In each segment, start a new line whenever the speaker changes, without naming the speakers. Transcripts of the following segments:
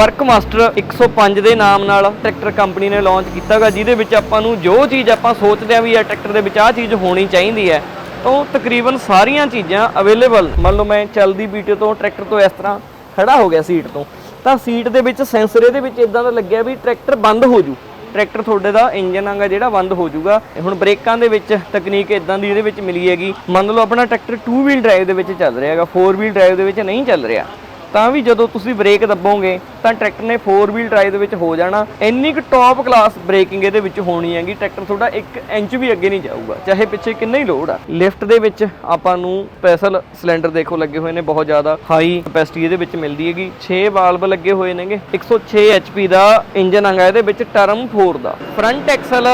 Work master 105 ਦੇ ਨਾਮ ਨਾਲ ਟਰੈਕਟਰ ਕੰਪਨੀ ਨੇ ਲਾਂਚ ਕੀਤਾਗਾ ਜਿਹਦੇ ਵਿੱਚ ਆਪਾਂ ਨੂੰ ਜੋ ਚੀਜ਼ ਆਪਾਂ ਸੋਚਦੇ ਆ ਵੀ ਇਹ ਟਰੈਕਟਰ ਦੇ ਵਿੱਚ ਆਹ ਚੀਜ਼ ਹੋਣੀ ਚਾਹੀਦੀ ਹੈ, ਤਾਂ ਉਹ ਤਕਰੀਬਨ ਸਾਰੀਆਂ ਚੀਜ਼ਾਂ ਅਵੇਲੇਬਲ ਮੰਨ ਲਓ ਮੈਂ ਚਲਦੀ ਵੀਡੀਓ ਤੋਂ ਟਰੈਕਟਰ ਤੋਂ ਇਸ ਤਰ੍ਹਾਂ ਖੜਾ ਹੋ ਗਿਆ ਸੀਟ ਤੋਂ, ਤਾਂ ਸੀਟ ਦੇ ਵਿੱਚ ਸੈਂਸਰ ਇਹਦੇ ਵਿੱਚ ਇਦਾਂ ਦਾ ਲੱਗਿਆ ਵੀ ਟਰੈਕਟਰ ਬੰਦ ਹੋ ਜੂ। ਟਰੈਕਟਰ ਤੁਹਾਡੇ ਦਾ ਇੰਜਨ ਆਂਗਾ ਜਿਹੜਾ ਬੰਦ ਹੋ ਜਾਊਗਾ ਹੁਣ ਬ੍ਰੇਕਾਂ ਦੇ ਵਿੱਚ ਤਕਨੀਕ ਇਦਾਂ ਦੀ ਇਹਦੇ ਵਿੱਚ ਮਿਲੀ ਹੈਗੀ। ਮੰਨ ਲਓ ਆਪਣਾ ਟਰੈਕਟਰ 2 ਵੀਲ ਡਰਾਈਵ ਦੇ ਵਿੱਚ ਚੱਲ ਰਿਹਾ ਹੈਗਾ 4 ਵੀਲ ਡਰਾਈਵ ਦੇ ਵਿੱਚ ਨਹੀਂ ਚੱਲ ਰਿਹਾ। ਤਾਂ ਵੀ ਜਦੋਂ ਤੁਸੀਂ ਬ੍ਰੇਕ ਦੱਬੋਗੇ ਤਾਂ ਟਰੈਕਟਰ ਨੇ 4 ਵੀਲ ਡਰਾਈਵ ਦੇ ਵਿੱਚ ਹੋ ਜਾਣਾ। ਇੰਨੀ ਕੁ ਟੌਪ ਕਲਾਸ ਬ੍ਰੇਕਿੰਗ ਇਹਦੇ ਵਿੱਚ ਹੋਣੀ ਹੈਗੀ। ਟਰੈਕਟਰ ਤੁਹਾਡਾ 1 ਇੰਚ ਵੀ ਅੱਗੇ ਨਹੀਂ ਜਾਊਗਾ, ਚਾਹੇ ਪਿੱਛੇ ਕਿੰਨਾ ਹੀ ਲੋਡ ਆ। ਲਿਫਟ ਦੇ ਵਿੱਚ ਆਪਾਂ ਨੂੰ ਸਪੈਸ਼ਲ ਸਿਲੰਡਰ ਦੇਖੋ ਲੱਗੇ ਹੋਏ ਨੇ, ਬਹੁਤ ਜ਼ਿਆਦਾ ਹਾਈ ਕਪੈਸਿਟੀ ਇਹਦੇ ਵਿੱਚ ਮਿਲਦੀ ਹੈਗੀ। 6 ਵਾਲਵ ਲੱਗੇ ਹੋਏ ਨੇਗੇ। 106 HP ਦਾ ਇੰਜਨ ਆਂਗਾ ਇਹਦੇ ਵਿੱਚ ਟਰਮ 4 ਦਾ। ਫਰੰਟ ਐਕਸਲ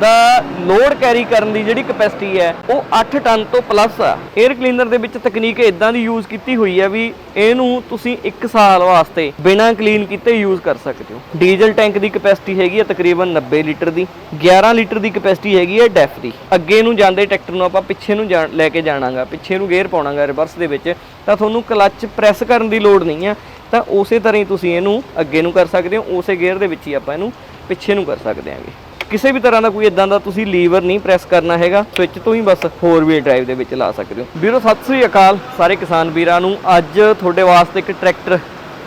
ਦਾ ਲੋਡ ਕੈਰੀ ਕਰਨ ਦੀ ਜਿਹੜੀ ਕਪੈਸਿਟੀ ਹੈ, ਉਹ 8 ਟਨ ਤੋਂ ਪਲੱਸ ਆ। 에ਅਰ ਕਲੀਨਰ ਦੇ ਵਿੱਚ ਤਕਨੀਕ ਇਦਾਂ ਦੀ ਯੂਜ਼ ਕੀਤੀ ਹੋਈ ਹੈ ਵੀ ਇਹਨੂੰ ਤੁਸੀਂ 1 ਸਾਲ ਵਾਸਤੇ ਬਿਨਾਂ ਕਲੀਨ ਕੀਤੇ ਯੂਜ਼ ਕਰ ਸਕਦੇ ਹੋ। ਡੀਜ਼ਲ ਟੈਂਕ ਦੀ ਕਪੈਸਿਟੀ ਹੈਗੀ ਹੈ ਤਕਰੀਬਨ 90 ਲੀਟਰ ਦੀ 11 ਲੀਟਰ ਦੀ ਕਪੈਸਿਟੀ ਹੈਗੀ ਹੈ ਡੈਫ ਦੀ। ਅੱਗੇ ਨੂੰ ਜਾਂਦੇ ਟਰੈਕਟਰ ਨੂੰ ਆਪਾਂ ਪਿੱਛੇ ਨੂੰ ਜਾਣ- ਲੈ ਕੇ ਜਾਣਾਗਾ, ਪਿੱਛੇ ਨੂੰ ਗੇਅਰ ਪਾਉਣਾਗਾ ਰਿਵਰਸ ਦੇ ਵਿੱਚ, ਤਾਂ ਤੁਹਾਨੂੰ ਕਲੱਚ ਪ੍ਰੈਸ ਕਰਨ ਦੀ ਲੋੜ ਨਹੀਂ ਆ ਤਾਂ ਉਸੇ ਤਰ੍ਹਾਂ ਹੀ ਤੁਸੀਂ ਇਹਨੂੰ ਅੱਗੇ ਨੂੰ ਕਰ ਸਕਦੇ ਹੋ, ਉਸੇ ਗੇਅਰ ਦੇ ਵਿੱਚ ਹੀ ਆਪਾਂ ਇਹਨੂੰ ਪਿੱਛੇ ਨੂੰ ਕਰ ਸਕਦੇ ਹਾਂਗੇ ਕਿਸੇ ਵੀ ਤਰ੍ਹਾਂ ਦਾ ਕੋਈ ਇਦਾਂ ਦਾ ਤੁਸੀਂ ਲੀਵਰ ਨਹੀਂ ਪ੍ਰੈਸ ਕਰਨਾ ਹੈਗਾ ਸਵਿਚ ਤੋਂ ਹੀ ਬਸ 4 ਵੀਲ ਡਰਾਈਵ ਦੇ ਵਿੱਚ ਲਾ ਸਕਦੇ ਹੋ। ਵੀਰੋ, ਸਤਿ ਸ੍ਰੀ ਅਕਾਲ ਸਾਰੇ ਕਿਸਾਨ ਵੀਰਾਂ ਨੂੰ। ਅੱਜ ਤੁਹਾਡੇ ਵਾਸਤੇ ਇੱਕ ਟਰੈਕਟਰ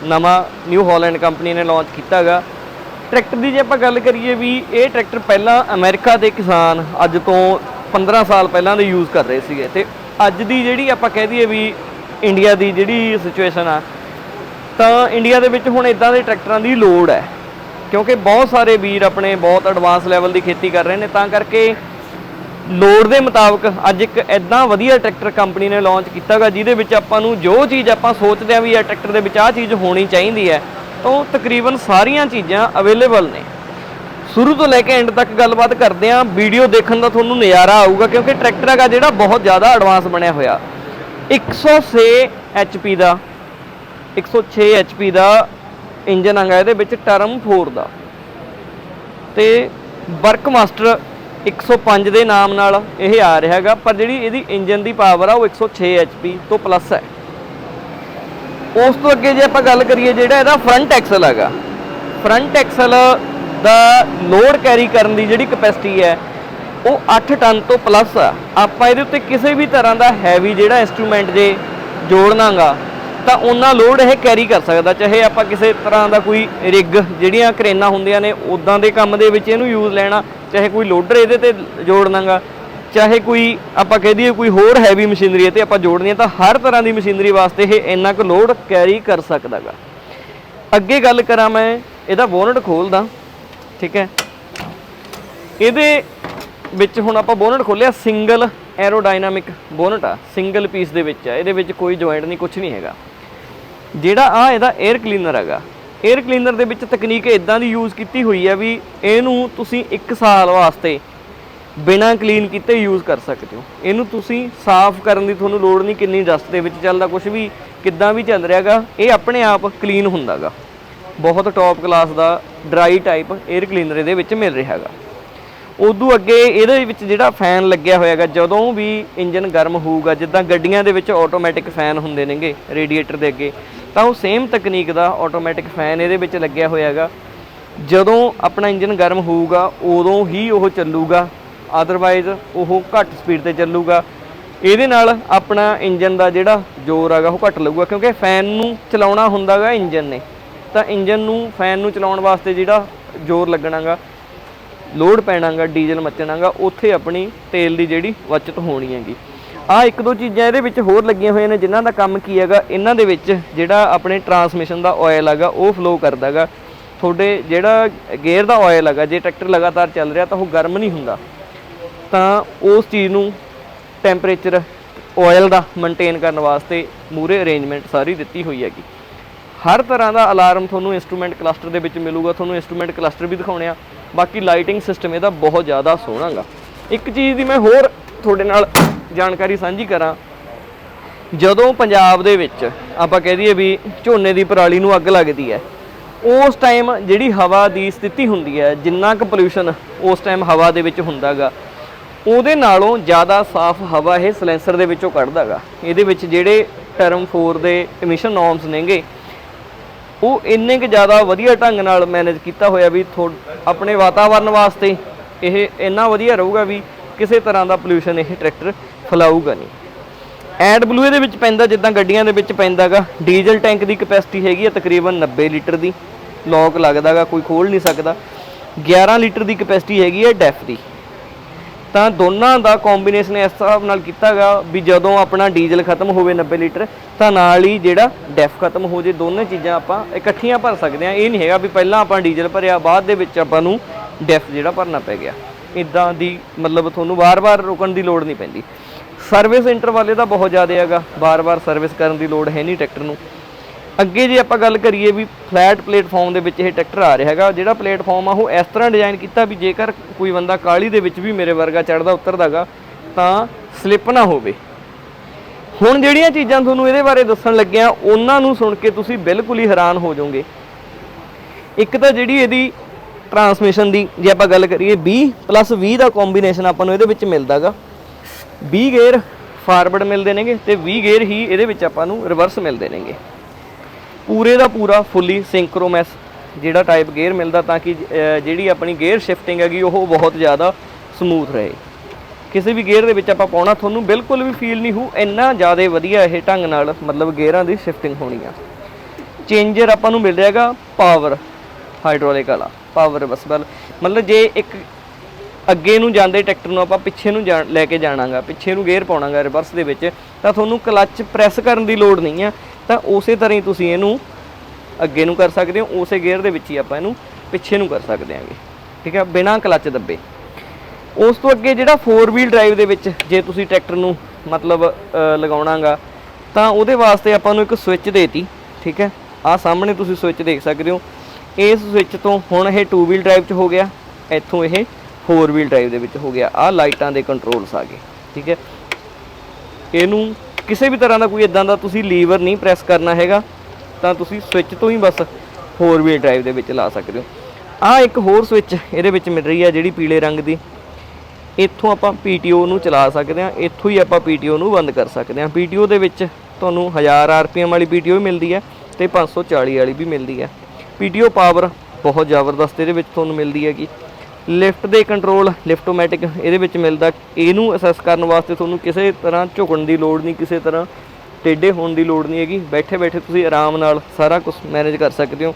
ਨਵਾਂ ਨਿਊ ਹਾਲੈਂਡ ਕੰਪਨੀ ਨੇ ਲਾਂਚ ਕੀਤਾ ਹੈਗਾ ਟਰੈਕਟਰ ਦੀ ਜੇ ਆਪਾਂ ਗੱਲ ਕਰੀਏ ਵੀ, ਇਹ ਟਰੈਕਟਰ ਪਹਿਲਾਂ ਅਮਰੀਕਾ ਦੇ ਕਿਸਾਨ ਅੱਜ ਤੋਂ 15 ਸਾਲ ਪਹਿਲਾਂ ਦੇ ਯੂਜ਼ ਕਰ ਰਹੇ ਸੀਗੇ ਤੇ ਅੱਜ ਦੀ ਜਿਹੜੀ ਆਪਾਂ ਕਹਿ ਦਈਏ ਵੀ ਇੰਡੀਆ ਦੀ ਜਿਹੜੀ ਸਿਚੁਏਸ਼ਨ ਆ, ਤਾਂ ਇੰਡੀਆ ਦੇ ਵਿੱਚ ਹੁਣ ਇਦਾਂ ਦੇ ਟਰੈਕਟਰਾਂ ਦੀ ਲੋੜ ਹੈ। ਕਿਉਂਕਿ ਬਹੁਤ ਸਾਰੇ ਵੀਰ ਆਪਣੇ ਬਹੁਤ ਐਡਵਾਂਸ ਲੈਵਲ ਦੀ ਖੇਤੀ ਕਰ ਰਹੇ ਨੇ, ਤਾਂ ਕਰਕੇ ਲੋੜ ਦੇ ਮੁਤਾਬਕ ਅੱਜ ਇੱਕ ਐਦਾਂ ਵਧੀਆ ਟਰੈਕਟਰ ਕੰਪਨੀ ਨੇ ਲਾਂਚ ਕੀਤਾਗਾ ਜਿਹਦੇ ਵਿੱਚ ਆਪਾਂ ਨੂੰ ਜੋ ਚੀਜ਼ ਆਪਾਂ ਸੋਚਦੇ ਆ ਵੀ ਇਹ ਟਰੈਕਟਰ ਦੇ ਵਿੱਚ ਆਹ ਚੀਜ਼ ਹੋਣੀ ਚਾਹੀਦੀ ਹੈ, ਤਾਂ ਉਹ ਤਕਰੀਬਨ ਸਾਰੀਆਂ ਚੀਜ਼ਾਂ ਅਵੇਲੇਬਲ ਨੇ। ਸ਼ੁਰੂ ਤੋਂ ਲੈ ਕੇ ਐਂਡ ਤੱਕ ਗੱਲਬਾਤ ਕਰਦੇ ਆਂ ਵੀਡੀਓ ਦੇਖਣ ਦਾ ਤੁਹਾਨੂੰ ਨਜ਼ਾਰਾ ਆਊਗਾ, ਕਿਉਂਕਿ ਟਰੈਕਟਰ ਹੈਗਾ ਜਿਹੜਾ ਬਹੁਤ ਜ਼ਿਆਦਾ ਐਡਵਾਂਸ ਬਣਿਆ ਹੋਇਆ। 106 HP ਦਾ 106 HP ਦਾ ਇੰਜਨ ਹੈਗਾ, ਇਹਦੇ ਵਿੱਚ ਟਰਮ 4 ਦਾ। ਤੇ ਵਰਕ ਮਾਸਟਰ 105 ਦੇ ਨਾਮ ਨਾਲ ਇਹ ਆ ਰਿਹਾ ਹੈਗਾ, ਪਰ ਜਿਹੜੀ ਇਹਦੀ ਇੰਜਨ ਦੀ ਪਾਵਰ ਆ, ਉਹ 106 HP ਤੋਂ ਪਲੱਸ ਹੈ। ਉਸ ਤੋਂ ਅੱਗੇ ਜੇ ਆਪਾਂ ਗੱਲ ਕਰੀਏ ਜਿਹੜਾ ਇਹਦਾ ਫਰੰਟ ਐਕਸਲ ਹੈਗਾ ਫਰੰਟ ਐਕਸਲ ਦਾ ਲੋਡ ਕੈਰੀ ਕਰਨ ਦੀ ਜਿਹੜੀ ਕਪੈਸਿਟੀ ਹੈ, ਉਹ 8 ਟਨ ਤੋਂ ਪਲੱਸ ਆ। ਆਪਾਂ ਇਹਦੇ ਉੱਤੇ ਕਿਸੇ ਵੀ ਤਰ੍ਹਾਂ ਦਾ ਹੈਵੀ ਜਿਹੜਾ ਇਨਸਟਰੂਮੈਂਟ ਜੇ ਜੋੜਨਾਗਾ ਤਾਂ ਉਹਨਾਂ ਲੋਡ ਇਹ ਕੈਰੀ ਕਰ ਸਕਦਾ, ਚਾਹੇ ਆਪਾਂ ਕਿਸੇ ਤਰ੍ਹਾਂ ਦਾ ਕੋਈ ਰਿਗ, ਜਿਹੜੀਆਂ ਕਰੇਨਾਂ ਹੁੰਦੀਆਂ ਨੇ ਉਦਾਂ ਦੇ ਕੰਮ ਦੇ ਵਿੱਚ ਇਹਨੂੰ ਯੂਜ਼ ਲੈਣਾ, ਚਾਹੇ ਕੋਈ ਲੋਡਰ ਇਹਦੇ ਤੇ ਜੋੜਨਾਗਾ, ਚਾਹੇ ਕੋਈ ਆਪਾਂ ਕਹਿ ਦਈਏ ਕੋਈ ਹੋਰ ਹੈਵੀ ਮਸ਼ੀਨਰੀ ਹੈ ਤੇ ਆਪਾਂ ਜੋੜਨੀ ਹੈ ਤਾਂ ਹਰ ਤਰ੍ਹਾਂ ਦੀ ਮਸ਼ੀਨਰੀ ਵਾਸਤੇ ਇਹ ਇੰਨਾ ਕੁ ਲੋਡ ਕੈਰੀ ਕਰ ਸਕਦਾਗਾ। ਅੱਗੇ ਗੱਲ ਕਰਾਂ ਮੈਂ, ਇਹਦਾ ਬੋਨਟ ਖੋਲਦਾ, ਠੀਕ ਹੈ। ਇਹਦੇ ਵਿੱਚ ਹੁਣ ਆਪਾਂ ਬੋਨਟ ਖੋਲਿਆ ਸਿੰਗਲ ਐਰੋਡਾਇਨਾਮਿਕ ਬੋਨਟ ਆ ਸਿੰਗਲ ਪੀਸ ਦੇ ਵਿੱਚ ਆ, ਇਹਦੇ ਵਿੱਚ ਕੋਈ ਜੁਆਇੰਟ ਨਹੀਂ ਕੁਝ ਨਹੀਂ ਹੈਗਾ। ਜਿਹੜਾ ਆ ਇਹਦਾ 에ਅਰ ਕਲੀਨਰ ਹੈਗਾ। 에ਅਰ ਕਲੀਨਰ ਦੇ ਵਿੱਚ ਤਕਨੀਕ ਇਦਾਂ ਦੀ ਯੂਜ਼ ਕੀਤੀ ਹੋਈ ਹੈ ਵੀ ਇਹਨੂੰ ਤੁਸੀਂ 1 ਸਾਲ ਵਾਸਤੇ ਬਿਨਾਂ ਕਲੀਨ ਕੀਤੇ ਯੂਜ਼ ਕਰ ਸਕਦੇ ਹੋ। ਇਹਨੂੰ ਤੁਸੀਂ ਸਾਫ਼ ਕਰਨ ਦੀ ਤੁਹਾਨੂੰ ਲੋੜ ਨਹੀਂ, ਕਿੰਨੀ ਡਸਟ ਦੇ ਵਿੱਚ ਚੱਲਦਾ ਕੁਝ ਵੀ ਕਿੱਦਾਂ ਵੀ ਚੱਲ ਰਿਹਾ ਰਿਹਾਗਾ ਇਹ ਆਪਣੇ ਆਪ ਕਲੀਨ ਹੁੰਦਾਗਾ ਬਹੁਤ ਟੌਪ ਕਲਾਸ ਦਾ ਡਰਾਈ ਟਾਈਪ 에ਅਰ ਕਲੀਨਰ ਇਹਦੇ ਵਿੱਚ ਮਿਲ ਰਿਹਾ ਹੈਗਾ। ਉਦੋਂ ਅੱਗੇ ਇਹਦੇ ਵਿੱਚ ਜਿਹੜਾ ਫੈਨ ਲੱਗਿਆ ਹੋਇਆ ਹੈਗਾ ਜਦੋਂ ਵੀ ਇੰਜਨ ਗਰਮ ਹੋਊਗਾ, ਜਿੱਦਾਂ ਗੱਡੀਆਂ ਦੇ ਵਿੱਚ ਆਟੋਮੈਟਿਕ ਫੈਨ ਹੁੰਦੇ ਨੇਗੇ ਰੇਡੀਏਟਰ ਦੇ ਅੱਗੇ, ਤਾਂ ਉਹ ਸੇਮ ਤਕਨੀਕ ਦਾ ਆਟੋਮੈਟਿਕ ਫੈਨ ਇਹਦੇ ਵਿੱਚ ਲੱਗਿਆ ਹੋਇਆ ਹੈਗਾ ਜਦੋਂ ਆਪਣਾ ਇੰਜਨ ਗਰਮ ਹੋਊਗਾ, ਉਦੋਂ ਹੀ ਉਹ ਚੱਲੂਗਾ ਆਦਰਵਾਈਜ਼ ਉਹ ਘੱਟ ਸਪੀਡ ਤੇ ਚੱਲੂਗਾ। ਇਹਦੇ ਨਾਲ ਆਪਣਾ ਇੰਜਨ ਦਾ ਜਿਹੜਾ ਜ਼ੋਰ ਹੈਗਾ ਉਹ ਘੱਟ ਲੱਗੂਗਾ, ਕਿਉਂਕਿ ਫੈਨ ਨੂੰ ਚਲਾਉਣਾ ਹੁੰਦਾਗਾ ਇੰਜਨ ਨੇ। ਤਾਂ ਇੰਜਨ ਨੂੰ ਫੈਨ ਨੂੰ ਚਲਾਉਣ ਵਾਸਤੇ ਜਿਹੜਾ ਜ਼ੋਰ ਲੱਗਣਾਗਾ ਲੋਡ ਪੈਣਾਗਾ, ਡੀਜ਼ਲ ਮੱਚਣਾਗਾ, ਉੱਥੇ ਆਪਣੀ ਤੇਲ ਦੀ ਜਿਹੜੀ ਬਚਤ ਹੋਣੀ ਹੈਗੀ। ਆ ਇੱਕ ਦੋ ਚੀਜ਼ਾਂ ਇਹਦੇ ਵਿੱਚ ਹੋਰ ਲੱਗੀਆਂ ਹੋਈਆਂ ਨੇ, ਜਿਨ੍ਹਾਂ ਦਾ ਕੰਮ ਕੀ ਹੈਗਾ, ਇਹਨਾਂ ਦੇ ਵਿੱਚ ਜਿਹੜਾ ਆਪਣੇ ਟਰਾਂਸਮਿਸ਼ਨ ਦਾ ਆਇਲ ਹੈਗਾ, ਉਹ ਫਲੋ ਕਰਦਾਗਾ। ਤੁਹਾਡੇ ਜਿਹੜਾ ਗੇਅਰ ਦਾ ਆਇਲ ਹੈਗਾ, ਜੇ ਟਰੈਕਟਰ ਲਗਾਤਾਰ ਚੱਲ ਰਿਹਾ, ਤਾਂ ਉਹ ਗਰਮ ਨਹੀਂ ਹੁੰਦਾ। ਤਾਂ ਉਸ ਚੀਜ਼ ਨੂੰ ਟੈਂਪਰੇਚਰ ਆਇਲ ਦਾ ਮੇਨਟੇਨ ਕਰਨ ਵਾਸਤੇ ਮੂਰੇ ਅਰੇਂਜਮੈਂਟ ਸਾਰੀ ਦਿੱਤੀ ਹੋਈ ਹੈਗੀ। ਹਰ ਤਰ੍ਹਾਂ ਦਾ ਅਲਾਰਮ ਤੁਹਾਨੂੰ ਇਨਸਟਰੂਮੈਂਟ ਕਲਸਟਰ ਦੇ ਵਿੱਚ ਮਿਲੂਗਾ, ਤੁਹਾਨੂੰ ਇਨਸਟਰੂਮੈਂਟ ਕਲਸਟਰ ਵੀ ਦਿਖਾਉਣੇ ਆ। ਬਾਕੀ ਲਾਈਟਿੰਗ ਸਿਸਟਮ ਇਹਦਾ ਬਹੁਤ ਜ਼ਿਆਦਾ ਸੋਹਣਾਗਾ ਇੱਕ ਚੀਜ਼ ਦੀ ਮੈਂ ਹੋਰ ਤੁਹਾਡੇ ਨਾਲ ਜਾਣਕਾਰੀ ਸਾਂਝੀ ਕਰਾਂ। ਜਦੋਂ ਪੰਜਾਬ ਦੇ ਵਿੱਚ ਆਪਾਂ ਕਹਿ ਦਈਏ ਵੀ ਝੋਨੇ ਦੀ ਪਰਾਲੀ ਨੂੰ ਅੱਗ ਲੱਗਦੀ ਹੈ, ਉਸ ਟਾਈਮ ਜਿਹੜੀ ਹਵਾ ਦੀ ਸਥਿਤੀ ਹੁੰਦੀ ਹੈ, ਜਿੰਨਾ ਕੁ ਪੋਲੂਸ਼ਨ ਉਸ ਟਾਈਮ ਹਵਾ ਦੇ ਵਿੱਚ ਹੁੰਦਾਗਾ ਉਹਦੇ ਨਾਲੋਂ ਜ਼ਿਆਦਾ ਸਾਫ਼ ਹਵਾ ਇਹ ਸਲੈਂਸਰ ਦੇ ਵਿੱਚੋਂ ਕੱਢਦਾਗਾ ਇਹਦੇ ਵਿੱਚ ਜਿਹੜੇ ਟਰਮ 4 ਦੇ ਐਮਿਸ਼ਨ ਨਾਰਮਸ ਨੇਗੇ ਉਹ ਇੰਨੇ ਕੁ ਜ਼ਿਆਦਾ ਵਧੀਆ ਢੰਗ ਨਾਲ ਮੈਨੇਜ ਕੀਤਾ ਹੋਇਆ ਵੀ ਥੋ- ਆਪਣੇ ਵਾਤਾਵਰਣ ਵਾਸਤੇ ਇਹ ਇੰਨਾ ਵਧੀਆ ਰਹੂਗਾ ਵੀ ਕਿਸੇ ਤਰ੍ਹਾਂ ਦਾ ਪੋਲੂਸ਼ਨ ਇਹ ਟਰੈਕਟਰ ਫੈਲਾਊਗਾ ਨਹੀਂ। ਐਡ ਬਲੂ ਇਹਦੇ ਵਿੱਚ ਪੈਂਦਾ, ਜਿੱਦਾਂ ਗੱਡੀਆਂ ਦੇ ਵਿੱਚ ਪੈਂਦਾਗਾ। ਡੀਜ਼ਲ ਟੈਂਕ ਦੀ ਕਪੈਸਿਟੀ ਹੈਗੀ ਹੈ ਤਕਰੀਬਨ 90 ਲੀਟਰ ਦੀ। ਲੌਕ ਲੱਗਦਾਗਾ, ਕੋਈ ਖੋਲ ਨਹੀਂ ਸਕਦਾ। 11 ਲੀਟਰ ਦੀ ਕਪੈਸਿਟੀ ਹੈਗੀ ਹੈ ਡੈਫ ਦੀ। ਤਾਂ ਦੋਨਾਂ ਦਾ ਕੰਬੀਨੇਸ਼ਨ ਇਸ ਹਿਸਾਬ ਨਾਲ ਕੀਤਾ ਕੀਤਾਗਾ ਵੀ ਜਦੋਂ ਆਪਣਾ ਡੀਜ਼ਲ ਖਤਮ ਹੋਵੇ 90 ਲੀਟਰ, ਤਾਂ ਨਾਲ ਹੀ ਜਿਹੜਾ ਡੈਫ ਖਤਮ ਹੋ ਜੇ, ਦੋਨੇ ਚੀਜ਼ਾਂ ਆਪਾਂ ਇਕੱਠੀਆਂ ਭਰ ਸਕਦੇ ਹਾਂ। ਇਹ ਨਹੀਂ ਹੈਗਾ ਵੀ ਪਹਿਲਾਂ ਆਪਾਂ ਡੀਜ਼ਲ ਭਰਿਆ, ਬਾਅਦ ਦੇ ਵਿੱਚ ਆਪਾਂ ਨੂੰ ਡੈਫ ਜਿਹੜਾ ਭਰਨਾ ਪੈ ਗਿਆ। ਇਦਾਂ ਦੀ ਮਤਲਬ ਤੁਹਾਨੂੰ ਵਾਰ-ਵਾਰ ਰੁਕਣ ਦੀ ਲੋੜ ਨਹੀਂ ਪੈਂਦੀ। ਸਰਵਿਸ ਇੰਟਰ ਵਾਲੇ ਦਾ ਬਹੁਤ ਜ਼ਿਆਦਾ ਹੈਗਾ। ਵਾਰ-ਵਾਰ ਸਰਵਿਸ ਕਰਨ ਦੀ ਲੋੜ ਹੈ ਨਹੀਂ ਟਰੈਕਟਰ ਨੂੰ। ਅੱਗੇ ਜੇ ਆਪਾਂ ਗੱਲ ਕਰੀਏ ਵੀ ਫਲੈਟ ਪਲੇਟਫਾਰਮ ਦੇ ਵਿੱਚ ਇਹ ਟਰੈਕਟਰ ਆ ਰਿਹਾ ਹੈਗਾ, ਜਿਹੜਾ ਪਲੇਟਫਾਰਮ ਆ, ਉਹ ਇਸ ਤਰ੍ਹਾਂ ਡਿਜ਼ਾਈਨ ਕੀਤਾ ਵੀ ਜੇਕਰ ਕੋਈ ਬੰਦਾ ਕਾਲੀ ਦੇ ਵਿੱਚ ਵੀ ਮੇਰੇ ਵਰਗਾ ਚੜਦਾ ਉਤਰਦਾਗਾ, ਤਾਂ ਸਲਿੱਪ ਨਾ ਹੋਵੇ। ਹੁਣ ਜਿਹੜੀਆਂ ਚੀਜ਼ਾਂ ਤੁਹਾਨੂੰ ਇਹਦੇ ਬਾਰੇ ਦੱਸਣ ਲੱਗਿਆ, ਉਹਨਾਂ ਨੂੰ ਸੁਣ ਕੇ ਤੁਸੀਂ ਬਿਲਕੁਲ ਹੀ ਹੈਰਾਨ ਹੋ ਜਾਓਗੇ। ਇੱਕ ਤਾਂ ਜਿਹੜੀ ਇਹਦੀ ਟਰਾਂਸਮਿਸ਼ਨ ਦੀ, ਜੇ ਆਪਾਂ ਗੱਲ ਕਰੀਏ 20 20 ਦਾ ਕੰਬੀਨੇਸ਼ਨ ਆਪਾਂ ਨੂੰ ਇਹਦੇ ਵਿੱਚ ਮਿਲਦਾਗਾ। 20 ਗੇਅਰ ਫਾਰਵਰਡ ਮਿਲਦੇ ਨੇਗੇ ਤੇ 20 ਗੇਅਰ ਹੀ ਇਹਦੇ ਵਿੱਚ ਆਪਾਂ ਨੂੰ ਰਿਵਰਸ ਮਿਲਦੇ ਨੇਗੇ। ਪੂਰੇ ਦਾ ਪੂਰਾ ਫੁੱਲੀ ਸਿੰਕਰੋਮੈਸ ਜਿਹੜਾ ਟਾਈਪ ਗੇਅਰ ਮਿਲਦਾ ਤਾਂ ਕਿ ਜਿਹੜੀ ਆਪਣੀ ਗੇਅਰ ਸ਼ਿਫਟਿੰਗ ਹੈਗੀ, ਉਹ ਬਹੁਤ ਜ਼ਿਆਦਾ ਸਮੂਥ ਰਹੇ। ਕਿਸੇ ਵੀ ਗੇਅਰ ਦੇ ਵਿੱਚ ਆਪਾਂ ਪਾਉਣਾ, ਤੁਹਾਨੂੰ ਬਿਲਕੁਲ ਵੀ ਫੀਲ ਨਹੀਂ ਹੋਊ ਇੰਨਾ ਜ਼ਿਆਦਾ ਵਧੀਆ ਇਹ ਢੰਗ ਨਾਲ ਮਤਲਬ ਗੇਅਰਾਂ ਦੀ ਸ਼ਿਫਟਿੰਗ ਹੋਣੀ ਆ। ਚੇਂਜਰ ਆਪਾਂ ਨੂੰ ਮਿਲ ਰਿਹਾਗਾ ਪਾਵਰ ਹਾਈਡ੍ਰੋਲਿਕ ਵਾਲਾ ਪਾਵਰ ਬਸ ਬਸਬਲ ਮਤਲਬ ਜੇ ਇੱਕ ਅੱਗੇ ਨੂੰ ਜਾਂਦੇ ਟਰੈਕਟਰ ਨੂੰ ਆਪਾਂ ਪਿੱਛੇ ਨੂੰ ਜਾਣ- ਲੈ ਕੇ ਜਾਣਾਗਾ, ਪਿੱਛੇ ਨੂੰ ਗੇਅਰ ਪਾਉਣਾਗਾ ਰਿਵਰਸ ਦੇ ਵਿੱਚ, ਤਾਂ ਤੁਹਾਨੂੰ ਕਲੱਚ ਪ੍ਰੈਸ ਕਰਨ ਦੀ ਲੋੜ ਨਹੀਂ ਆ। ਤਾਂ ਉਸੇ ਤਰ੍ਹਾਂ ਹੀ ਤੁਸੀਂ ਇਹਨੂੰ ਅੱਗੇ ਨੂੰ ਕਰ ਸਕਦੇ ਹੋ ਉਸੇ ਗੇਅਰ ਦੇ ਵਿੱਚ ਹੀ ਆਪਾਂ ਇਹਨੂੰ ਪਿੱਛੇ ਨੂੰ ਕਰ ਸਕਦੇ ਹਾਂਗੇ ਠੀਕ ਹੈ ਬਿਨਾਂ ਕਲੱਚ ਦੱਬੇ। ਉਸ ਤੋਂ ਅੱਗੇ ਜਿਹੜਾ 4 ਵੀਲ ਡਰਾਈਵ ਦੇ ਵਿੱਚ ਜੇ ਤੁਸੀਂ ਟਰੈਕਟਰ ਨੂੰ ਮਤਲਬ ਅ, ਲਗਾਉਣਾਗਾ ਤਾਂ ਉਹਦੇ ਵਾਸਤੇ ਆਪਾਂ ਨੂੰ ਇੱਕ ਸਵਿਚ ਦੇਤੀ। ਠੀਕ ਹੈ ਆਹ ਸਾਹਮਣੇ ਤੁਸੀਂ ਸਵਿਚ ਦੇਖ ਸਕਦੇ ਹੋ। ਇਸ ਸਵਿਚ ਤੋਂ ਹੁਣ ਇਹ 2 ਵੀਲ ਡਰਾਈਵ 'ਚ ਹੋ ਗਿਆ। ਇੱਥੋਂ ਇਹ 4 ਵੀਲ ਡਰਾਈਵ ਦੇ ਵਿੱਚ ਹੋ ਗਿਆ। ਆਹ ਲਾਈਟਾਂ ਦੇ ਕੰਟਰੋਲਸ ਆ ਗਏ। ਠੀਕ ਹੈ ਇਹਨੂੰ ਕਿਸੇ ਵੀ ਤਰ੍ਹਾਂ ਦਾ ਕੋਈ ਇਦਾਂ ਦਾ ਤੁਸੀਂ ਲੀਵਰ ਨਹੀਂ ਪ੍ਰੈਸ ਕਰਨਾ ਹੈਗਾ, ਤਾਂ ਤੁਸੀਂ ਸਵਿਚ ਤੋਂ ਹੀ ਬਸ ਹੋਰ ਵੀਲ ਡਰਾਈਵ ਦੇ ਵਿੱਚ ਲਾ ਸਕਦੇ ਹੋ। ਆਹ ਇੱਕ ਹੋਰ ਸਵਿਚ ਇਹਦੇ ਵਿੱਚ ਮਿਲ ਰਹੀ ਹੈ ਜਿਹੜੀ ਪੀਲੇ ਰੰਗ ਦੀ। ਇੱਥੋਂ ਆਪਾਂ PTO ਨੂੰ ਚਲਾ ਸਕਦੇ ਹਾਂ, ਇੱਥੋਂ ਹੀ ਆਪਾਂ PTO ਨੂੰ ਬੰਦ ਕਰ ਸਕਦੇ ਹਾਂ। PTO ਦੇ ਵਿੱਚ ਤੁਹਾਨੂੰ 1000 RPM ਵਾਲੀ PTO ਵੀ ਮਿਲਦੀ ਹੈ ਤੇ 540 ਵਾਲੀ ਵੀ ਮਿਲਦੀ ਹੈ PTO ਪਾਵਰ ਬਹੁਤ ਜ਼ਬਰਦਸਤ ਇਹਦੇ ਵਿੱਚ ਤੁਹਾਨੂੰ ਮਿਲਦੀ ਹੈਗੀ। ਲਿਫਟ ਦੇ ਕੰਟਰੋਲ, ਲਿਫਟੋਮੈਟਿਕ ਇਹਦੇ ਵਿੱਚ ਮਿਲਦਾ। ਇਹਨੂੰ ਅਸੈਸ ਕਰਨ ਵਾਸਤੇ ਤੁਹਾਨੂੰ ਕਿਸੇ ਤਰ੍ਹਾਂ ਝੁਕਣ ਦੀ ਲੋੜ ਨਹੀਂ, ਕਿਸੇ ਤਰ੍ਹਾਂ ਟੇਢੇ ਹੋਣ ਦੀ ਲੋੜ ਨਹੀਂ ਹੈਗੀ। ਬੈਠੇ ਬੈਠੇ ਤੁਸੀਂ ਆਰਾਮ ਨਾਲ ਸਾਰਾ ਕੁਝ ਮੈਨੇਜ ਕਰ ਸਕਦੇ ਹੋ।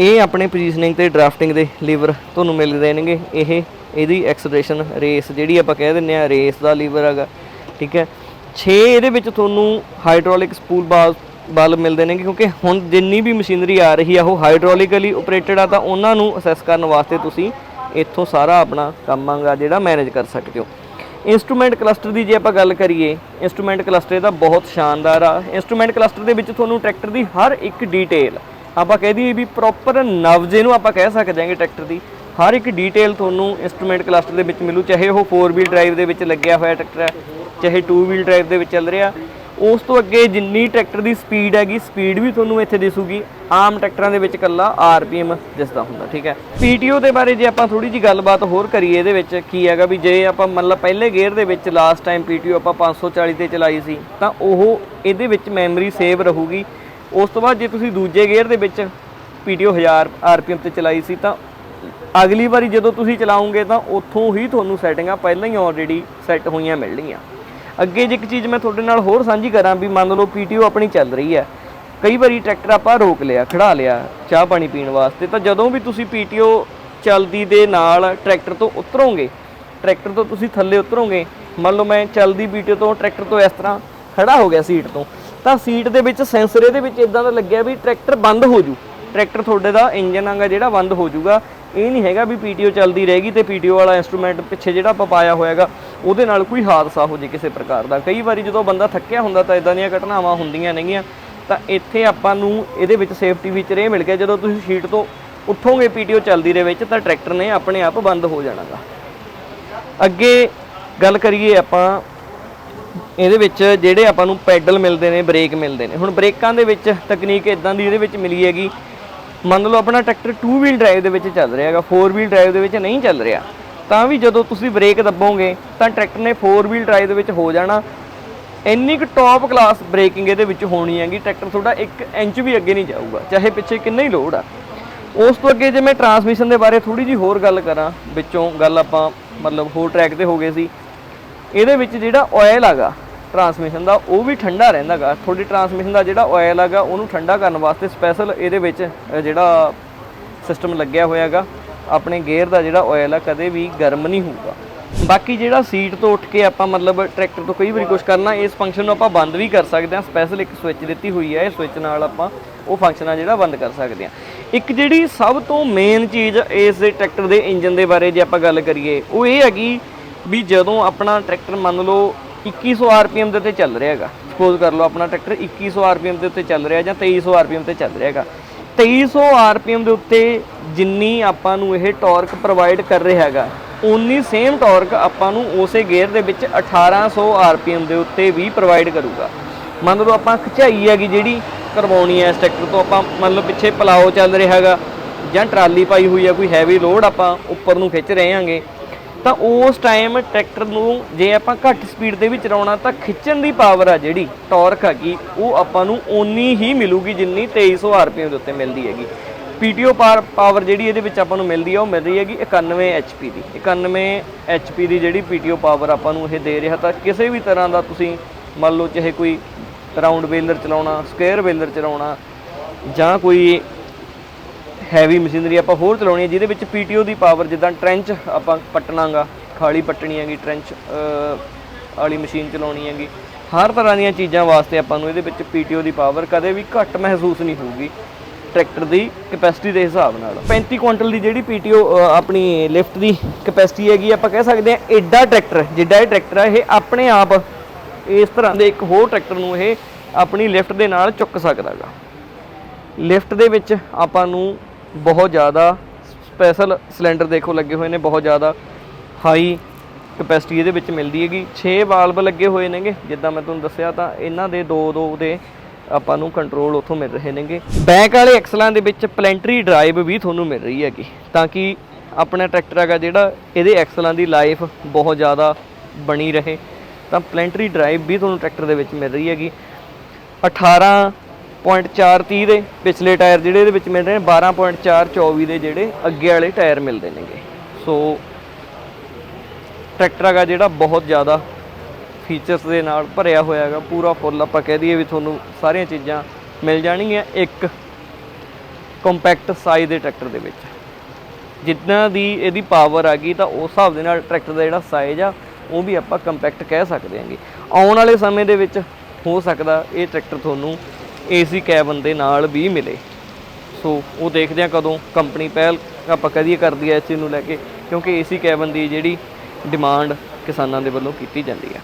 ਇਹ ਆਪਣੇ ਪੋਜੀਸ਼ਨਿੰਗ ਤੇ ਡਰਾਫਟਿੰਗ ਦੇ ਲੀਵਰ ਤੁਹਾਨੂੰ ਮਿਲਦੇ ਨੇਗੇ ਇਹ, ਇਹਦੀ ਐਕਸਲਰੇਸ਼ਨ ਰੇਸ ਜਿਹੜੀ ਆਪਾਂ ਕਹਿ ਦਿੰਦੇ ਆ ਰੇਸ ਦਾ ਲੀਵਰ ਹੈਗਾ। ਠੀਕ ਹੈ। 6 ਇਹਦੇ ਵਿੱਚ ਤੁਹਾਨੂੰ ਹਾਈਡ੍ਰੋਲਿਕ ਸਪੂਲ ਬਾਲ ਬਲ ਮਿਲਦੇ ਨੇ ਕਿਉਂਕਿ ਹੁਣ ਜਿੰਨੀ ਵੀ ਮਸ਼ੀਨਰੀ ਆ ਰਹੀ ਆ, ਉਹ ਹਾਈਡ੍ਰੋਲਿਕਲੀ ਆਪਰੇਟਡ ਆ, ਤਾਂ ਉਹਨਾਂ ਨੂੰ ਅਸੈਸ ਕਰਨ ਵਾਸਤੇ ਤੁਸੀਂ ਇੱਥੋਂ ਸਾਰਾ ਆਪਣਾ ਕੰਮ ਆਗਾ ਜਿਹੜਾ ਮੈਨੇਜ ਕਰ ਸਕਦੇ ਹੋ। ਇਨਸਟਰੂਮੈਂਟ ਕਲਸਟਰ ਦੀ ਜੇ ਆਪਾਂ ਗੱਲ ਕਰੀਏ ਇਨਸਟਰੂਮੈਂਟ ਕਲਸਟਰ ਇਹਦਾ ਬਹੁਤ ਸ਼ਾਨਦਾਰ ਆ। ਇਨਸਟਰੂਮੈਂਟ ਕਲਸਟਰ ਦੇ ਵਿੱਚ ਤੁਹਾਨੂੰ ਟਰੈਕਟਰ ਦੀ ਹਰ ਇੱਕ ਡੀਟੇਲ ਆਪਾਂ ਕਹਿ ਦਈਏ ਵੀ ਪ੍ਰੋਪਰ ਨਵਜੇ ਨੂੰ ਆਪਾਂ ਕਹਿ ਸਕਦੇ ਹਾਂਗੇ ਟਰੈਕਟਰ ਦੀ, ਹਰ ਇੱਕ ਡੀਟੇਲ ਤੁਹਾਨੂੰ ਇਨਸਟਰੂਮੈਂਟ ਕਲਸਟਰ ਦੇ ਵਿੱਚ ਮਿਲੂ, ਚਾਹੇ ਉਹ 4 ਵੀਲ ਡਰਾਈਵ ਦੇ ਵਿੱਚ ਲੱਗਿਆ ਹੋਇਆ ਟਰੈਕਟਰ ਹੈ, ਚਾਹੇ 2 ਵੀਲ ਡਰਾਈਵ ਦੇ ਵਿੱਚ ਚੱਲ ਰਿਹਾ। ਉਸ ਤੋਂ ਅੱਗੇ ਜਿੰਨੀ ਟਰੈਕਟਰ ਦੀ ਸਪੀਡ ਹੈਗੀ, ਸਪੀਡ ਵੀ ਤੁਹਾਨੂੰ ਇੱਥੇ ਦਿਸੂਗੀ। ਆਮ ਟਰੈਕਟਰਾਂ ਦੇ ਵਿੱਚ ਕੱਲਾ ਆਰਪੀਐਮ ਦਿਸਦਾ ਹੁੰਦਾ, ਠੀਕ ਹੈ। ਪੀਟੀਓ ਦੇ ਬਾਰੇ ਜੇ ਆਪਾਂ ਥੋੜੀ ਜੀ ਗੱਲਬਾਤ ਹੋਰ ਕਰੀਏ, ਇਹਦੇ ਵਿੱਚ ਕੀ ਹੈਗਾ ਵੀ ਜੇ ਆਪਾਂ ਮਤਲਬ ਪਹਿਲੇ ਗੇਅਰ ਦੇ ਵਿੱਚ ਲਾਸਟ ਟਾਈਮ ਪੀਟੀਓ ਆਪਾਂ 540 ਤੇ ਚਲਾਈ ਸੀ, ਤਾਂ ਉਹ ਇਹਦੇ ਵਿੱਚ ਮੈਮਰੀ ਸੇਵ ਰਹੂਗੀ। ਉਸ ਤੋਂ ਬਾਅਦ ਜੇ ਤੁਸੀਂ ਦੂਜੇ ਗੇਅਰ ਦੇ ਵਿੱਚ ਪੀਟੀਓ 1000 ਆਰਪੀਐਮ ਤੇ ਚਲਾਈ ਸੀ, ਤਾਂ ਅਗਲੀ ਵਾਰੀ ਜਦੋਂ ਤੁਸੀਂ ਚਲਾਉਂਗੇ, ਤਾਂ ਉੱਥੋਂ ਹੀ ਤੁਹਾਨੂੰ ਸੈਟਿੰਗਾਂ ਪਹਿਲਾਂ ਹੀ ਆਲਰੇਡੀ ਸੈੱਟ ਹੋਈਆਂ ਮਿਲਣਗੀਆਂ ਅੱਗੇ ਜੇ ਇੱਕ ਚੀਜ਼ ਮੈਂ ਤੁਹਾਡੇ ਨਾਲ ਹੋਰ ਸਾਂਝੀ ਕਰਾਂ ਵੀ ਮੰਨ ਲਓ ਪੀਟੀਓ ਆਪਣੀ ਚੱਲ ਰਹੀ ਹੈ, ਕਈ ਵਾਰੀ ਟਰੈਕਟਰ ਆਪਾਂ ਰੋਕ ਲਿਆ, ਖੜਾ ਲਿਆ, ਚਾਹ ਪਾਣੀ ਪੀਣ ਵਾਸਤੇ, ਤਾਂ ਜਦੋਂ ਵੀ ਤੁਸੀਂ ਪੀਟੀਓ ਚਲਦੀ ਦੇ ਨਾਲ ਟਰੈਕਟਰ ਤੋਂ ਉਤਰੋਗੇ, ਟਰੈਕਟਰ ਤੋਂ ਤੁਸੀਂ ਥੱਲੇ ਉਤਰੋਗੇ, ਮੰਨ ਲਓ ਮੈਂ ਚਲਦੀ ਪੀਟੀਓ ਤੋਂ ਟਰੈਕਟਰ ਤੋਂ ਇਸ ਤਰ੍ਹਾਂ ਖੜਾ ਹੋ ਗਿਆ ਸੀਟ ਤੋਂ, ਤਾਂ ਸੀਟ ਦੇ ਵਿੱਚ ਸੈਂਸਰ ਇਹਦੇ ਵਿੱਚ ਇਦਾਂ ਦਾ ਲੱਗਿਆ ਵੀ ਟਰੈਕਟਰ ਬੰਦ ਹੋ ਜੂ, ਟਰੈਕਟਰ ਤੁਹਾਡੇ ਦਾ ਇੰਜਨ ਆਂਗਾ ਜਿਹੜਾ ਬੰਦ ਹੋ ਜਾਊਗਾ ਇਹ ਨਹੀਂ ਹੈਗਾ ਵੀ ਪੀਟੀਓ ਚੱਲਦੀ ਰਹੇਗੀ ਤੇ ਪੀਟੀਓ ਵਾਲਾ ਇਨਸਟਰੂਮੈਂਟ ਪਿੱਛੇ ਜਿਹੜਾ ਆਪਾਂ ਪਾਇਆ ਹੋਇਆਗਾ, ਉਹਦੇ ਨਾਲ ਕੋਈ ਹਾਦਸਾ ਹੋ ਜੇ ਕਿਸੇ ਪ੍ਰਕਾਰ ਦਾ। ਕਈ ਵਾਰੀ ਜਦੋਂ ਬੰਦਾ ਥੱਕਿਆ ਹੁੰਦਾ ਤਾਂ ਇਦਾਂ ਦੀਆਂ ਘਟਨਾਵਾਂ ਹੁੰਦੀਆਂ ਨੇਗੀਆਂ, ਤਾਂ ਇੱਥੇ ਆਪਾਂ ਨੂੰ ਇਹਦੇ ਵਿੱਚ ਸੇਫਟੀ ਫੀਚਰ ਇਹ ਮਿਲ ਗਿਆ। ਜਦੋਂ ਤੁਸੀਂ ਸੀਟ ਤੋਂ ਉੱਠੋਗੇ ਪੀਟੀਓ ਚੱਲਦੀ ਦੇ ਵਿੱਚ, ਤਾਂ ਟਰੈਕਟਰ ਨੇ ਆਪਣੇ ਆਪ ਬੰਦ ਹੋ ਜਾਣਾਗਾ। ਅੱਗੇ ਗੱਲ ਕਰੀਏ ਆਪਾਂ, ਇਹਦੇ ਵਿੱਚ ਜਿਹੜੇ ਆਪਾਂ ਨੂੰ ਪੈਡਲ ਮਿਲਦੇ ਨੇ, ਬ੍ਰੇਕ ਮਿਲਦੇ ਨੇ। ਹੁਣ ਬ੍ਰੇਕਾਂ ਦੇ ਵਿੱਚ ਤਕਨੀਕ ਇਦਾਂ ਦੀ ਇਹਦੇ ਵਿੱਚ ਮਿਲੀ ਹੈਗੀ ਮੰਨ ਲਓ ਆਪਣਾ ਟਰੈਕਟਰ 2 ਵੀਲ ਡਰਾਈਵ ਦੇ ਵਿੱਚ ਚੱਲ ਰਿਹਾ ਹੈਗਾ 4 ਵੀਲ ਡਰਾਈਵ ਦੇ ਵਿੱਚ ਨਹੀਂ ਚੱਲ ਰਿਹਾ, ਤਾਂ ਵੀ ਜਦੋਂ ਤੁਸੀਂ ਬ੍ਰੇਕ ਦੱਬੋਗੇ, ਤਾਂ ਟਰੈਕਟਰ ਨੇ 4 ਵੀਲ ਡਰਾਈਵ ਦੇ ਵਿੱਚ ਹੋ ਜਾਣਾ। ਇੰਨੀ ਕੁ ਟੌਪ ਕਲਾਸ ਬ੍ਰੇਕਿੰਗ ਇਹਦੇ ਵਿੱਚ ਹੋਣੀ ਹੈਗੀ, ਟਰੈਕਟਰ ਤੁਹਾਡਾ 1 ਇੰਚ ਵੀ ਅੱਗੇ ਨਹੀਂ ਜਾਊਗਾ, ਚਾਹੇ ਪਿੱਛੇ ਕਿੰਨਾ ਹੀ ਲੋਡ ਆ। ਉਸ ਤੋਂ ਅੱਗੇ ਜੇ ਮੈਂ ਟਰਾਂਸਮਿਸ਼ਨ ਦੇ ਬਾਰੇ ਥੋੜੀ ਜੀ ਹੋਰ ਗੱਲ ਕਰਾਂ, ਵਿੱਚੋਂ ਗੱਲ ਆਪਾਂ ਮਤਲਬ ਹੋਰ ਟਰੈਕ ਤੇ ਹੋ ਗਏ ਸੀ, ਇਹਦੇ ਵਿੱਚ ਜਿਹੜਾ ਆਇਲ ਹੈਗਾ ਟਰਾਂਸਮਿਸ਼ਨ ਦਾ, ਉਹ ਵੀ ਠੰਡਾ ਰਹਿੰਦਾਗਾ ਤੁਹਾਡੀ ਟਰਾਂਸਮਿਸ਼ਨ ਦਾ ਜਿਹੜਾ ਆਇਲ ਹੈਗਾ, ਉਹਨੂੰ ਠੰਡਾ ਕਰਨ ਵਾਸਤੇ ਸਪੈਸ਼ਲ ਇਹਦੇ ਵਿੱਚ ਜਿਹੜਾ ਸਿਸਟਮ ਲੱਗਿਆ ਹੋਇਆ ਹੈਗਾ, ਆਪਣੇ ਗੇਅਰ ਦਾ ਜਿਹੜਾ ਆਇਲ ਆ, ਕਦੇ ਵੀ ਗਰਮ ਨਹੀਂ ਹੋਊਗਾ। ਬਾਕੀ ਜਿਹੜਾ ਸੀਟ ਤੋਂ ਉੱਠ ਕੇ ਆਪਾਂ ਮਤਲਬ ਟਰੈਕਟਰ ਤੋਂ ਕਈ ਵਾਰੀ ਕੁਝ ਕਰਨਾ, ਇਸ ਫੰਕਸ਼ਨ ਨੂੰ ਆਪਾਂ ਬੰਦ ਵੀ ਕਰ ਸਕਦੇ ਹਾਂ। ਸਪੈਸ਼ਲ ਇੱਕ ਸਵਿਚ ਦਿੱਤੀ ਹੋਈ ਹੈ, ਇਹ ਸਵਿਚ ਨਾਲ ਆਪਾਂ ਉਹ ਫੰਕਸ਼ਨ ਆ ਜਿਹੜਾ ਬੰਦ ਕਰ ਸਕਦੇ ਹਾਂ। ਇੱਕ ਜਿਹੜੀ ਸਭ ਤੋਂ ਮੇਨ ਚੀਜ਼ ਇਸ ਦੇ ਟਰੈਕਟਰ ਦੇ ਇੰਜਨ ਦੇ ਬਾਰੇ ਜੇ ਆਪਾਂ ਗੱਲ ਕਰੀਏ, ਉਹ ਇਹ ਹੈਗੀ ਵੀ ਜਦੋਂ ਆਪਣਾ ਟਰੈਕਟਰ ਮੰਨ ਲਓ 2100 ਆਰਪੀਐਮ ਦੇ ਉੱਤੇ ਚੱਲ ਰਿਹਾ ਹੈਗਾ। ਸਪੋਜ਼ ਕਰ ਲਓ ਆਪਣਾ ਟਰੈਕਟਰ 2100 ਆਰਪੀਐਮ ਦੇ ਉੱਤੇ ਚੱਲ ਰਿਹਾ ਜਾਂ 2300 ਆਰਪੀਐਮ ਤੇ ਚੱਲ ਰਿਹਾ ਹੈਗਾ। 2300 ਆਰਪੀਐਮ ਦੇ ਉੱਤੇ ਜਿੰਨੀ ਆਪਾਂ ਨੂੰ ਇਹ ਟਾਰਕ ਪ੍ਰੋਵਾਈਡ ਕਰ ਰਿਹਾ ਹੈਗਾ ਉਨੀ ਸੇਮ ਟਾਰਕ ਆਪਾਂ ਨੂੰ ਉਸੇ ਗੇਅਰ ਦੇ ਵਿੱਚ 1800 ਆਰਪੀਐਮ ਦੇ ਉੱਤੇ ਵੀ ਪ੍ਰੋਵਾਈਡ ਕਰੂਗਾ। ਮੰਨ ਲਓ ਆਪਾਂ ਖਿਚਾਈ ਹੈਗੀ ਜਿਹੜੀ ਕਰਵਾਉਣੀ ਹੈ ਇਸ ਟਰੈਕਟਰ ਤੋਂ, ਆਪਾਂ ਮੰਨ ਲਓ ਪਿੱਛੇ ਪਲਾਓ ਚੱਲ ਰਿਹਾ ਹੈਗਾ ਜਾਂ ਟਰਾਲੀ ਪਾਈ ਹੋਈ ਹੈ, ਕੋਈ ਹੈਵੀ ਲੋਡ ਆਪਾਂ ਉੱਪਰ ਨੂੰ ਖਿੱਚ ਰਹੇ ਹਾਂਗੇ। ਤਾਂ ਉਸ ਟਾਈਮ ਟਰੈਕਟਰ ਨੂੰ ਜੇ ਆਪਾਂ ਘੱਟ ਸਪੀਡ ਤੇ ਵੀ ਚਲਾਉਣਾ ਤਾਂ ਖਿੱਚਣ ਦੀ ਪਾਵਰ ਆ ਜਿਹੜੀ ਟਾਰਕ ਹੈਗੀ, ਉਹ ਆਪਾਂ ਨੂੰ ਓਨੀ ਹੀ ਮਿਲੂਗੀ ਜਿੰਨੀ 2300 ਆਰਪੀਐਮ ਦੇ ਉੱਤੇ ਮਿਲਦੀ ਹੈਗੀ। ਪੀਟੀਓ ਪਾਵਰ ਜਿਹੜੀ ਇਹਦੇ ਵਿੱਚ ਆਪਾਂ ਨੂੰ ਮਿਲਦੀ ਆ, ਉਹ ਮਿਲ ਰਹੀ ਹੈਗੀ 91 ਐਚਪੀ ਦੀ। 91 ਐਚਪੀ ਦੀ ਜਿਹੜੀ ਪੀਟੀਓ ਪਾਵਰ ਆਪਾਂ ਨੂੰ ਇਹ ਦੇ ਰਿਹਾ ਤਾਂ ਕਿਸੇ ਵੀ ਤਰ੍ਹਾਂ ਦਾ ਤੁਸੀਂ ਮੰਨ ਲਓ ਚਾਹੇ ਕੋਈ ਰਾਉਂਡ ਵੇਲਰ ਚਲਾਉਣਾ ਸਕੁਅਰ ਵੇਲਰ ਚਲਾਉਣਾ ਜਾਂ ਕੋਈ ਹੈਵੀ ਮਸ਼ੀਨਰੀ ਆਪਾਂ ਹੋਰ ਚਲਾਉਣੀ ਹੈ, ਜਿਹਦੇ ਵਿੱਚ ਪੀਟੀਓ ਦੀ ਪਾਵਰ ਜਿੱਦਾਂ ਟ੍ਰੈਂਚ ਆਪਾਂ ਪੱਟਣਾਗਾ, ਖਾਲੀ ਪੱਟਣੀ ਹੈਗੀ ਟ੍ਰੈਂਚ ਵਾਲੀ ਮਸ਼ੀਨ ਚਲਾਉਣੀ ਹੈਗੀ। ਹਰ ਤਰ੍ਹਾਂ ਦੀਆਂ ਚੀਜ਼ਾਂ ਵਾਸਤੇ ਆਪਾਂ ਨੂੰ ਇਹਦੇ ਵਿੱਚ ਪੀਟੀਓ ਦੀ ਪਾਵਰ ਕਦੇ ਵੀ ਘੱਟ ਮਹਿਸੂਸ ਨਹੀਂ ਹੋਊਗੀ ਟਰੈਕਟਰ ਦੀ ਕਪੈਸਿਟੀ ਦੇ ਹਿਸਾਬ ਨਾਲ। 35 ਕੁਇੰਟਲ ਦੀ ਜਿਹੜੀ ਪੀਟੀਓ ਆਪਣੀ ਲਿਫਟ ਦੀ ਕਪੈਸਿਟੀ ਹੈਗੀ, ਆਪਾਂ ਕਹਿ ਸਕਦੇ ਹਾਂ ਐਡਾ ਟਰੈਕਟਰ ਜਿੱਡਾ ਇਹ ਟਰੈਕਟਰ ਹੈ ਇਹ ਆਪਣੇ ਆਪ ਇਸ ਤਰ੍ਹਾਂ ਦੇ ਇੱਕ ਹੋਰ ਟਰੈਕਟਰ ਨੂੰ ਇਹ ਆਪਣੀ ਲਿਫਟ ਦੇ ਨਾਲ ਚੁੱਕ ਸਕਦਾ ਹੈਗਾ ਲਿਫਟ ਦੇ ਵਿੱਚ ਆਪਾਂ ਨੂੰ ਬਹੁਤ ਜ਼ਿਆਦਾ ਸਪੈਸ਼ਲ ਸਿਲੰਡਰ ਦੇਖੋ ਲੱਗੇ ਹੋਏ ਨੇ, ਬਹੁਤ ਜ਼ਿਆਦਾ ਹਾਈ ਕਪੈਸਿਟੀ ਇਹਦੇ ਵਿੱਚ ਮਿਲਦੀ ਹੈਗੀ। 6 ਵਾਲਵ ਲੱਗੇ ਹੋਏ ਨੇਗੇ, ਜਿੱਦਾਂ ਮੈਂ ਤੁਹਾਨੂੰ ਦੱਸਿਆ ਤਾਂ ਇਹਨਾਂ ਦੇ ਦੋ ਦੋ ਦੇ ਆਪਾਂ ਨੂੰ ਕੰਟਰੋਲ ਉੱਥੋਂ ਮਿਲ ਰਹੇ ਨੇਗੇ। ਬੈਕ ਵਾਲੇ ਐਕਸਲਾਂ ਦੇ ਵਿੱਚ ਪਲੈਂਟਰੀ ਡਰਾਈਵ ਵੀ ਤੁਹਾਨੂੰ ਮਿਲ ਰਹੀ ਹੈਗੀ, ਤਾਂ ਕਿ ਆਪਣਾ ਟਰੈਕਟਰ ਹੈਗਾ ਜਿਹੜਾ ਇਹਦੇ ਐਕਸਲਾਂ ਦੀ ਲਾਈਫ ਬਹੁਤ ਜ਼ਿਆਦਾ ਬਣੀ ਰਹੇ। ਤਾਂ ਪਲੈਂਟਰੀ ਡਰਾਈਵ ਵੀ ਤੁਹਾਨੂੰ ਟਰੈਕਟਰ ਦੇ ਵਿੱਚ ਮਿਲ ਰਹੀ ਹੈਗੀ। 18.430 ਦੇ ਪਿਛਲੇ ਟਾਇਰ ਜਿਹੜੇ ਇਹਦੇ ਵਿੱਚ ਮਿਲ ਰਹੇ ਨੇ 12.424 ਦੇ ਜਿਹੜੇ ਅੱਗੇ ਵਾਲੇ ਟਾਇਰ ਮਿਲਦੇ ਨੇਗੇ। ਸੋ ਟਰੈਕਟਰ ਹੈਗਾ ਜਿਹੜਾ ਬਹੁਤ ਜ਼ਿਆਦਾ ਫੀਚਰਸ ਦੇ ਨਾਲ ਭਰਿਆ ਹੋਇਆ ਹੈਗਾ, ਪੂਰਾ ਫੁੱਲ ਆਪਾਂ ਕਹਿ ਦਈਏ ਵੀ ਤੁਹਾਨੂੰ ਸਾਰੀਆਂ ਚੀਜ਼ਾਂ ਮਿਲ ਜਾਣਗੀਆਂ ਇੱਕ ਕੰਪੈਕਟ ਸਾਈਜ਼ ਦੇ ਟਰੈਕਟਰ ਦੇ ਵਿੱਚ। ਜਿੰਨਾ ਦੀ ਇਹਦੀ ਪਾਵਰ ਆ ਗਈ ਤਾਂ ਉਸ ਹਿਸਾਬ ਦੇ ਨਾਲ ਟਰੈਕਟਰ ਦਾ ਜਿਹੜਾ ਸਾਈਜ਼ ਆ, ਉਹ ਵੀ ਆਪਾਂ ਕੰਪੈਕਟ ਕਹਿ ਸਕਦੇ ਹਾਂਗੇ। ਆਉਣ ਵਾਲੇ ਸਮੇਂ ਦੇ ਵਿੱਚ ਹੋ ਸਕਦਾ ਇਹ ਟਰੈਕਟਰ ਤੁਹਾਨੂੰ ਏਸੀ ਕੈਬਨ ਦੇ ਨਾਲ ਵੀ ਮਿਲੇ। ਸੋ ਉਹ ਦੇਖਦੇ ਆ ਕਦੋਂ ਕੰਪਨੀ ਪਹਿਲ ਆਪਾਂ ਕਦੀ ਕਰਦੀ ਹੈ ਇਸ ਚੀਜ਼ ਨੂੰ ਲੈ ਕੇ, ਕਿਉਂਕਿ ਏਸੀ ਕੈਬਨ ਦੀ ਜਿਹੜੀ ਡਿਮਾਂਡ ਕਿਸਾਨਾਂ ਦੇ ਵੱਲੋਂ ਕੀਤੀ ਜਾਂਦੀ ਹੈ।